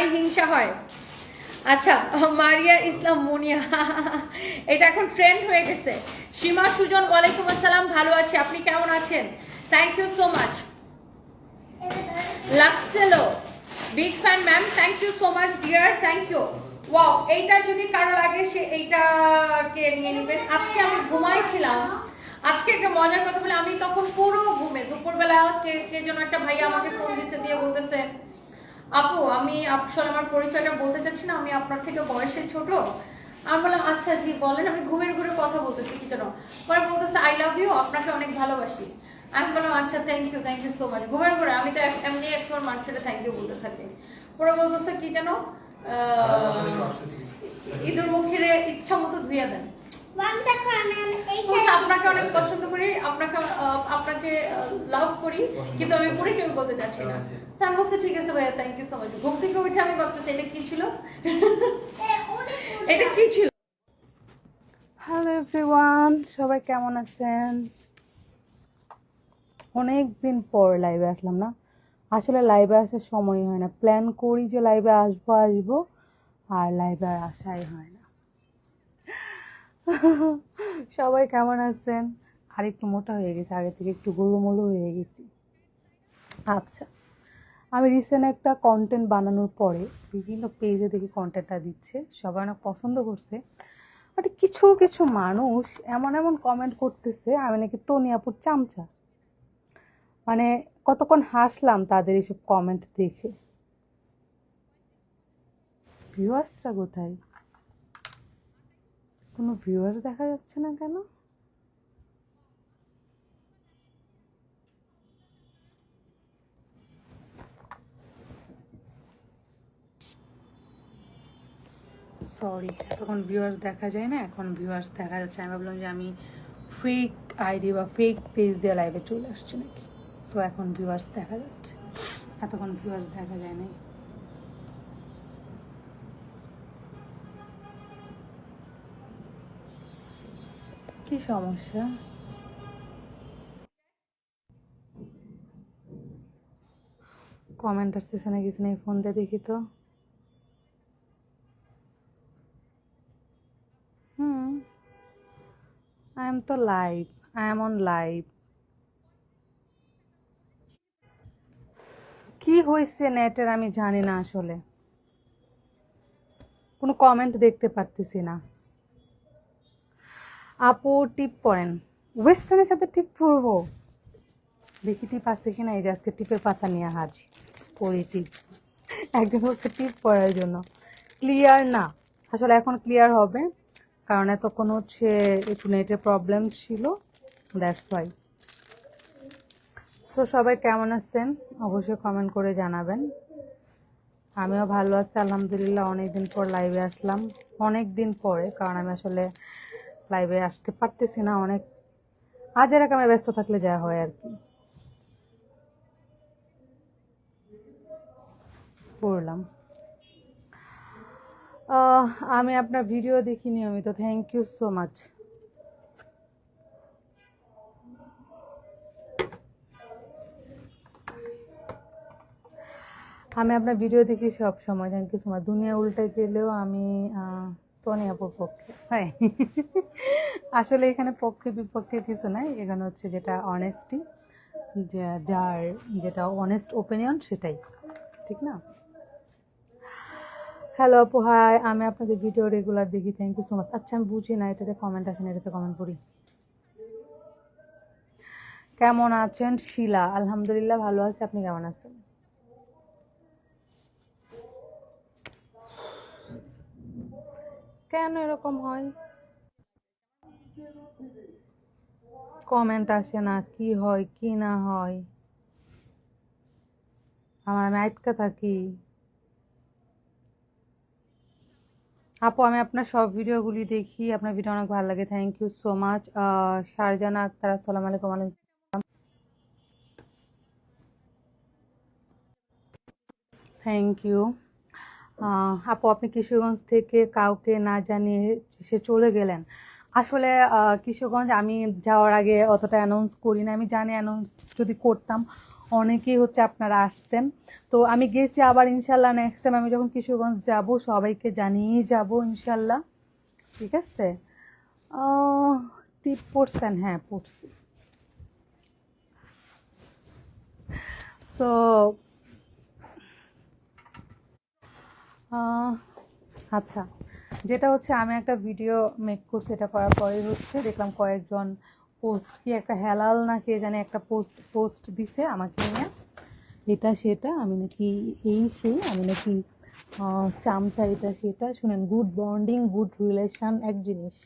তাই হিংসা হয়। আচ্ছা মারিয়া ইসলাম মুনিয়া, এটা এখন ট্রেন্ড হয়ে গেছে। সীমা, সুজন, ওয়ালাইকুম আসসালাম, ভালো আছি, আপনি কেমন আছেন? Thank you so much লাক্সেলো big fan ma'am thank you so much dear thank you wow এইটা যদি কারও লাগে, সে এইটাকে নিয়ে নেবেন আজকে আমি ঘুমাইছিলাম। আজকে একটা মজার কথা বলে, আমি তখন পুরো ঘুমে, দুপুরবেলা কে কে যেন একটা ভাইয়া আমাকে ফোন দিছে, দিয়ে বলতেছে আপু আমি আসলে আমার পরিচয়টা বলতে চাচ্ছি না আমি আপনার থেকে বয়সে ছোট। আমি বললাম আচ্ছা জি বলেন আমি ঘুমের ঘুরে কথা বলতেছি কি যেন। পরে বলতেছে আই লাভ ইউ আপনাকে অনেক ভালোবাসি। আমি বললাম আচ্ছা thank you thank you so much ঘুমের ঘুরে আমি তো এক- এমনি একসময় মানুষের থ্যাংক ইউ বলতে থাকি। পরে বলতেছে কি যেন? ঈদের মুখের ইচ্ছা মতো ধুয়ে দেন। আপনাকে অনেক পছন্দ করি আপনাকে আপনাকে লাভ করি কিন্তু আমি পরিচয় বলতে চাচ্ছি না। তা আমি বলছি ঠিক আছে ভাইয়া থ্যাংক ইউ সো মাচ ঘুম থেকে উঠে আমি ভাবতেছি এটা কি ছিল? এটা কি ছিল? হ্যালো এভরিওয়ান সবাই কেমন আছেন? অনেক দিন পর লাইভে আসলাম না? আসলে লাইভে আসার সময় হয় না। প্ল্যান করি যে লাইভে আসব আসব আর লাইভে আর আসাই হয় না। সবাই কেমন আছেন? আর একটু মোটা হয়ে গেছে, আগে থেকে একটু গোলুমোলু হয়ে গেছি। আচ্ছা আমি রিসেন্ট একটা কন্টেন্ট বানানোর পরে, বিভিন্ন পেজে দেখি কন্টেন্টটা দিচ্ছে, সবাই অনেক পছন্দ করছে। বাট কিছু কিছু মানুষ এমন এমন কমেন্ট করতেছে, আমি নাকি তনিয়াপুর চামচা। মানে কতক্ষণ হাসলাম তাদের এইসব কমেন্ট দেখে। ভিউয়ার্সরা কোথায়? কোনো ভিউয়ার্স দেখা যাচ্ছে না কেন? সরি এখন ভিউয়ার্স দেখা যায় না, এখন ভিউয়ার্স দেখা যাচ্ছে। আমি ভাবলাম যে আমি ফেক আইডি বা ফেক পেজ দিয়ে লাইভে চলে আসছি নাকি? সো এখন ভিউয়ার্স দেখা যাচ্ছে। এতক্ষণ ভিউয়ার্স দেখা যায় নাই। কি সমস্যা? কমেন্ট আসতেছে না, কিছু নেই ফোন দিয়ে দেখি তো। হুম আই এম তো live I am on live কি হয়েছে নেটের আমি জানি না আসলে। কোনো কমেন্ট দেখতে পারতেছি না। আপু টিপ পড়েন। ওয়েস্টার্নের সাথে টিপ পরবো দেখি টিপ আছে কিনা, এই যে আজকে টিপের পাতা নিয়ে হাজি পরি টিপ। একজন হচ্ছে টিপ পরার জন্য। ক্লিয়ার না। আসলে এখন ক্লিয়ার হবে, কারণ এতক্ষণ হচ্ছে একটু নেটের প্রবলেম ছিল। দ্যাটস ওয়াই তো সবাই কেমন আছেন? অবশ্যই কমেন্ট করে জানাবেন। আমিও ভালো আছি, আলহামদুলিল্লাহ। অনেকদিন পর লাইভে আসলাম। অনেক দিন পরে, কারণ আমি আসলে লাইভে আসতে পারতেছি না অনেক। আজ এরকম ব্যস্ত থাকলে যা হয় আর কি। পড়লাম। আমি আপনার ভিডিও দেখি নিয়মিত। থ্যাংক ইউ সো মাচ আমি আপনার ভিডিও দেখি সব সময় থ্যাংক ইউ সো মাচ দুনিয়া উল্টে গেলেও আমি আহ, তনিয়াপুর পক্ষে হ্যাঁ। আসলে এখানে পক্ষে বিপক্ষে কিছু নাই। এখানে হচ্ছে যেটা অনেস্টি যার যেটা অনেস্ট ওপিনিয়ন সেটাই। ঠিক না? হ্যালো আপু হাই আমি আপনাদের ভিডিও রেগুলার দেখি। থ্যাংক ইউ সো মাচ আচ্ছা আমি বুঝি না এটাতে কমেন্ট আসেন এটাতে কমেন্ট করি। কেমন আছেন? শিলা। আলহামদুলিল্লাহ ভালো আছি। আপনি কেমন আছেন? কেন এরকম হয়? কমেন্ট আসে না, কি হয়, কি না হয়? আমার আমি আটকা থাকি। আপু, আমি আপনার সব ভিডিওগুলি দেখি, আপনার ভিডিও অনেক ভালো লাগে thank you so much Sharjana Akter, আসসালামু আলাইকুম আলাইকুম থ্যাংক ইউ আপু, আপনি কিশোরগঞ্জ থেকে কাউকে না জানিয়ে সে চলে গেলেন। আসলে কিশোরগঞ্জ আমি যাওয়ার আগে অতটা অ্যানাউন্স করি না। আমি জানি অ্যানাউন্স যদি করতাম, অনেকেই হচ্ছে আপনারা আসতেন। তো আমি গেছি আবার ইনশাল্লাহ নেক্সট টাইম আমি যখন কিশোরগঞ্জ যাব, সবাইকে জানিয়েই যাব ইনশাল্লাহ। ঠিক আছে? টিপ পড়ছেন? হ্যাঁ পড়ছি। সো আচ্ছা। যেটা হচ্ছে আমি একটা ভিডিও মেক করছি, এটা করার পরে হচ্ছে দেখলাম কয়েকজন পোস্ট কি একটা হেলাল না কে জানে একটা পোস্ট পোস্ট দিছে আমাকে নিয়ে। এটা সেটা, আমি নাকি এই সেই, আমি নাকি চামচা এটা সেটা, শুনেন গুড বন্ডিং গুড রিলেশান এক জিনিস।